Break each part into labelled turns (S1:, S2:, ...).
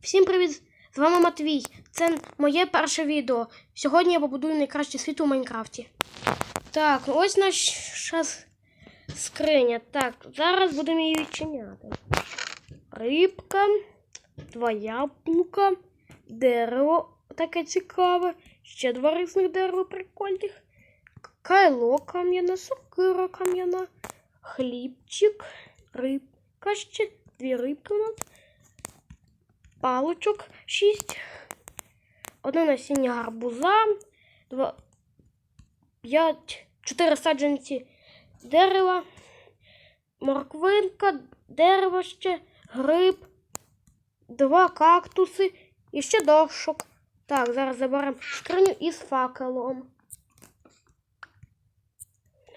S1: Всім привіт! З вами Матвій. Це моє перше відео. Сьогодні я побудую найкраще світ у Майнкрафті. Так, ось наша скриня. Так, зараз будемо її відчиняти. Рибка, два яблука, дерево таке цікаве, ще два різних дерева прикольних. Кайло кам'яне, сокира кам'яна, хлібчик, рибка ще, дві рибки у нас паличок 6, одне насіння гарбуза, 2, 5, 4 саджанці дерева, морквинка, дерево ще, гриб, два кактуси і ще дошок. Так, зараз заберемо скриню із факелом.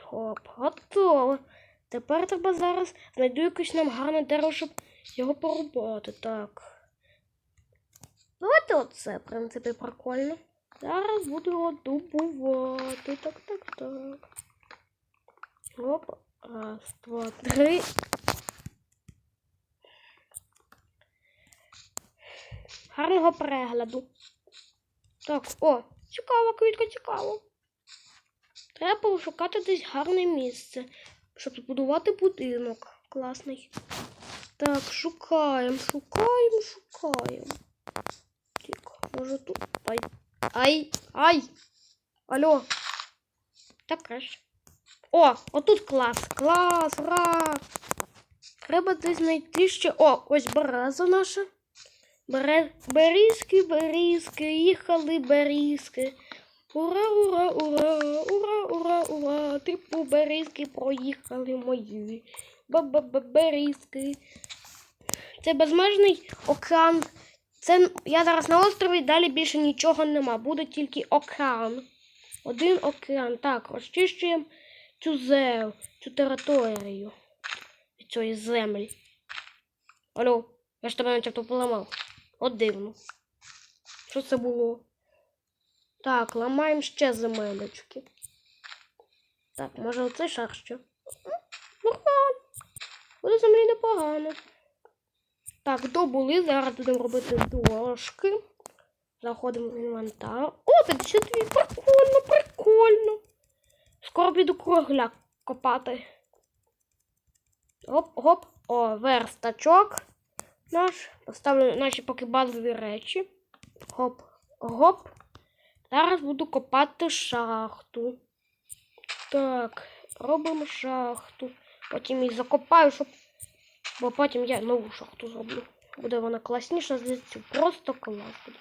S1: Хоп, готово. Тепер треба зараз знайду якесь нам гарне дерево, щоб його порубати. Так. Давайте оце, в принципі, прикольно. Зараз буду його добувати. Так, так, так. Оп. Раз, два, три. Гарного перегляду. Так, о, цікаво, квітка, цікаво. Треба пошукати десь гарне місце, щоб збудувати будинок. Класний. Так, шукаємо, шукаємо, шукаємо. Тихо, може тут. Ай. Ай! Ай! Алло. Так краще. О, отут клас. Клас, ура! Треба десь знайти ще. О, ось береза наша. Бере... Берізки, берізки, їхали берізки. Ура, ура, ура, ура, ура, ура. Типу берізки проїхали мої. Ба-ба-ба-берізки. Це безмежний океан. Це я зараз на острові, далі більше нічого нема. Буде тільки океан. Один океан. Так, розчищуємо цю землю, цю територію від цієї землі. Алло, я ж тебе начебто поламав. От дивно. Що це було? Так, ламаємо ще земелечки. Так, може оцей шар? М, Нормально. Буде землі непогано. Так, добули. Зараз будемо робити дошки. Заходимо в інвентар. О, 52, прикольно, прикольно. Скоро піду кругляк копати. Гоп, гоп. О, верстачок наш. Поставлю наші поки базові речі. Гоп, гоп. Зараз буду копати шахту. Так, робимо шахту. Потім її закопаю, щоб Бо потім я нову шахту зроблю. Буде вона класніша цю. Просто клас буде.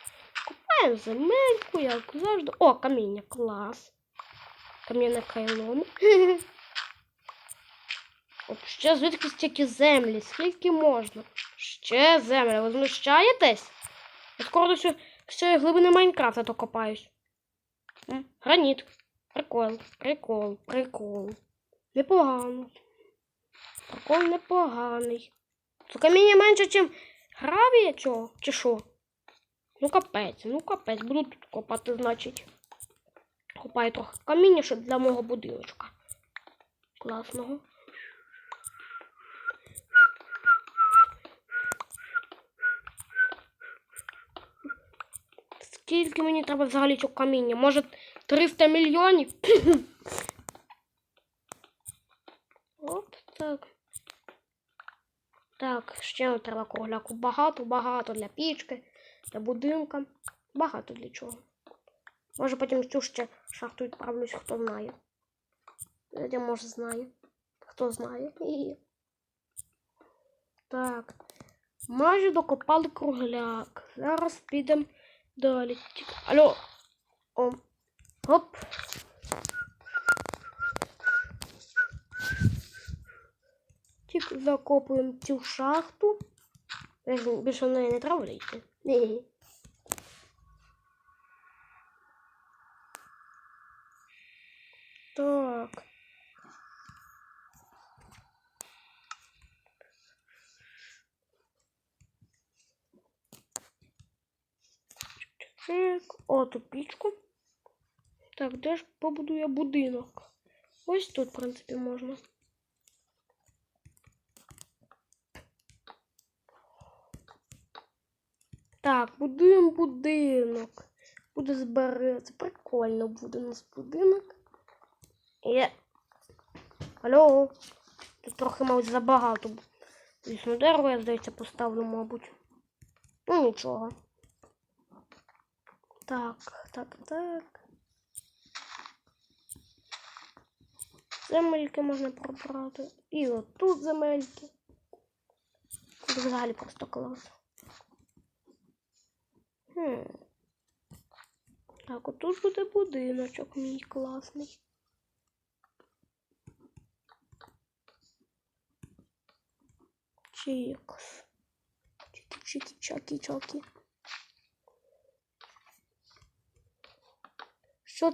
S1: Купаємо земельку, як завжди. О, каміння, клас. Кам'яне кайло. От ще звідки стільки землі? Скільки можна? Ще земля. Ви знущаєтесь? Скоро до цю- глибини Майнкрафта докопаюсь. Граніт. Прикол, прикол, прикол. Непогано. Прикол непоганий. Це каміння менше, ніж гравія чого? Чи що? Ну капець, ну капець, буду тут копати, значить. Копаю трохи каміння, щоб для мого будиночка. Класного. Скільки мені треба взагалі цього каміння? Може 300 мільйонів? От так. Так, ще нам треба кругляку. Багато, багато для пічки, для будинка. Багато для чого. Може потім цю ще шахту відправлюсь, хто знає. Я може знає. Хто знає. І... Так. Майже докопали кругляк. Зараз підемо далі. Алло. О. Оп. Тільки закопуємо цю шахту. Більше- в неї не треба йти. Так. О, тут пічку. Так, де ж побудую я будинок? Ось тут, в принципі, можна. Так, будуємо будинок. Буде збиратися. Прикольно буде у нас будинок. Є. Алло. Тут трохи, мабуть, забагато. Звісно, дерево, я, здається, поставлю, мабуть. Ну, нічого. Так, так, так. Земельки можна пробрати. І отут земельки. Тут взагалі просто клас. Хм. Так, отут буде будиночок мій класний. Чікс. Чики, чаки, чаки. Що?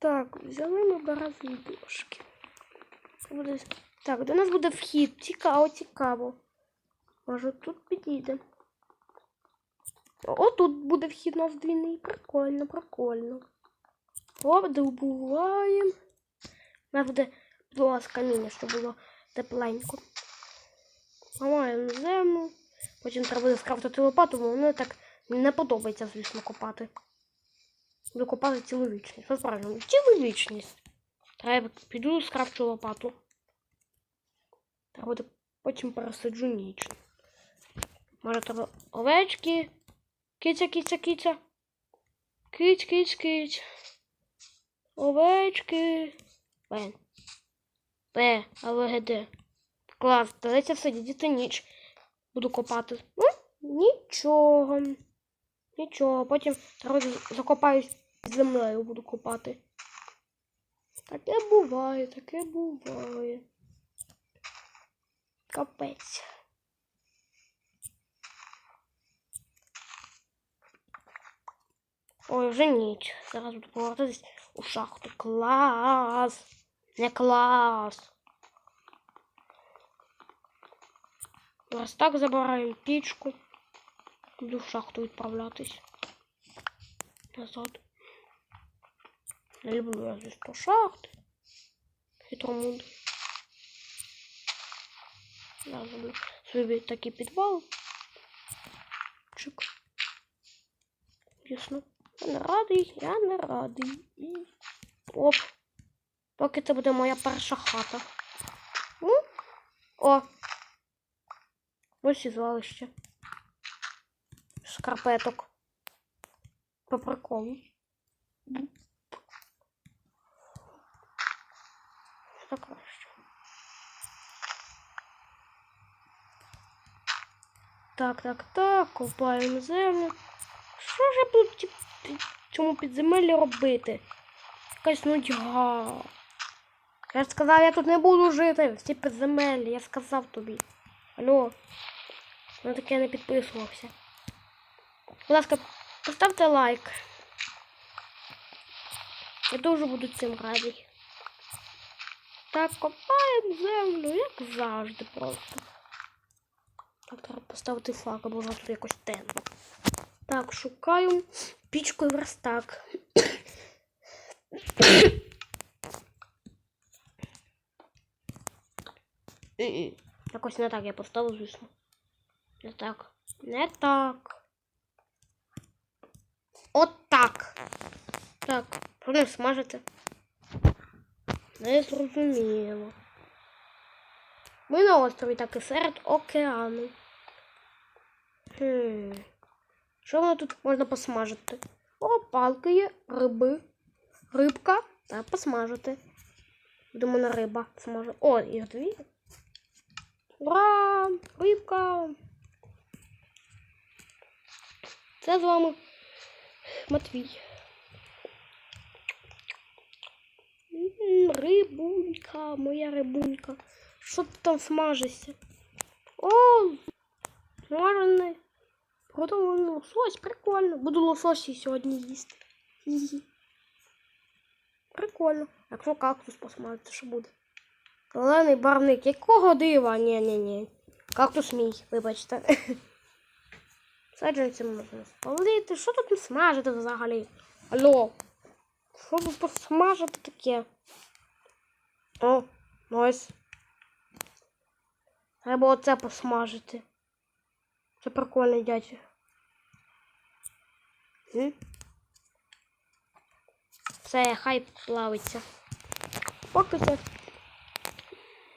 S1: Так, взяли ми баразні дошки. Буде... Так, до нас буде вхід. Цікаво, цікаво. Може тут підійде. О, тут буде вхід у нас двійний. Прикольно, прикольно. О, добуваємо. У нас буде підлога каміння, щоб було тепленько. Ламаємо землю. Потім треба буде скрафтити лопату, бо воно так не подобається, звісно, копати. Буду копати цілу вічність. Що правильно? Цілу вічність. Треба піду скрафчу лопату. Треба потім пересаджу ніч. Може треба овечки. Киця, киця, киця. Киць, киць, киць. Овечки. Бен. П, АВГД. Клас, давайте сидіти ніч. Буду копати. Ну, нічого. Нічого, потім трохи закопаюсь землею, буду копати. Таке буває, таке буває. Капець. Ой, вже ніч. Зараз буду повертатись у шахту. Клас! Не клас. Зараз так забираємо пічку. Буду в шахту відправлятись. Назад. Не люблю я звісно шахти. Хитромуд. Я зроблю собі такий підвал. Чик. Ясно. Я не радий, я не радий. І... Оп. Поки це буде моя перша хата. Ну, о. Ось і звалище. Шкарпеток. По приколу. Так краще. Так, так, так, копаємо землю. Що ж я буду ті- під- цьому підземеллі робити? Якась нудьга. Я ж сказав, я тут не буду жити. В цій підземеллі, я сказав тобі. Алло. Ну таке не підписувався. Будь ласка, поставте лайк. Я дуже буду цим радий. Так, копаємо землю, як завжди просто. Так, треба поставити флаг, бо вже тут якось темно. Так, шукаю пічку і верстак. Якось не так я поставив, звісно. Не так. Не так. От так. Так, правильно смажити. Не зрозуміло. Ми на острові так і серед океану. Хм. Що воно тут можна посмажити? О, палки є, риби. Рибка. Так, посмажити. Будемо на риба смажу. О, їх дві. Ура! Рибка! Це з вами Матвій. М, Рибунька, моя рибунька. Що ти там смажишся? О, смажений. Готовий лосось, прикольно. Буду лососі сьогодні їсти. Хі-хі. Прикольно. Якщо кактус посмажити, що буде? Зелений барвник. Якого дива? Ні. Кактус мій, вибачте. Саджанці можна спалити. Що тут смажити взагалі? Алло. Що ви посмажете таке? О, ось. Треба оце посмажити. Це прикольно, дядя. Все, хай плавиться. Поки це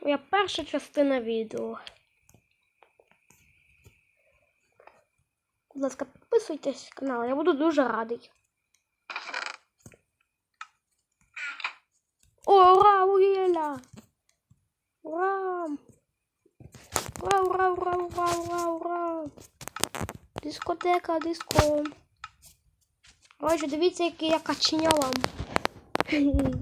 S1: моя перша частина відео. Будь ласка, підписуйтесь на канал, я буду дуже радий. О, ура, уєля! Ура! Ура, ура, ура, ура, ура, ура! Дискотека, диско. Коротше, дивіться, який я каченя вам.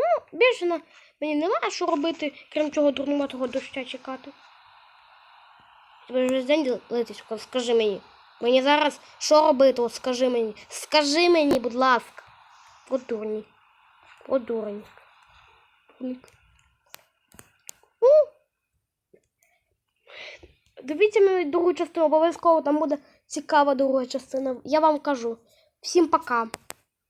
S1: Ну, більше на мені немає що робити, крім цього дурнуватого доща чекати. Тебе вже день летить, скажи мені. Мені зараз що робити? От скажи мені. Скажи мені, будь ласка. От дурні. Ну. Дивіться мою другу частину, обов'язково там буде цікава друга частина. Я вам кажу. Всім пока.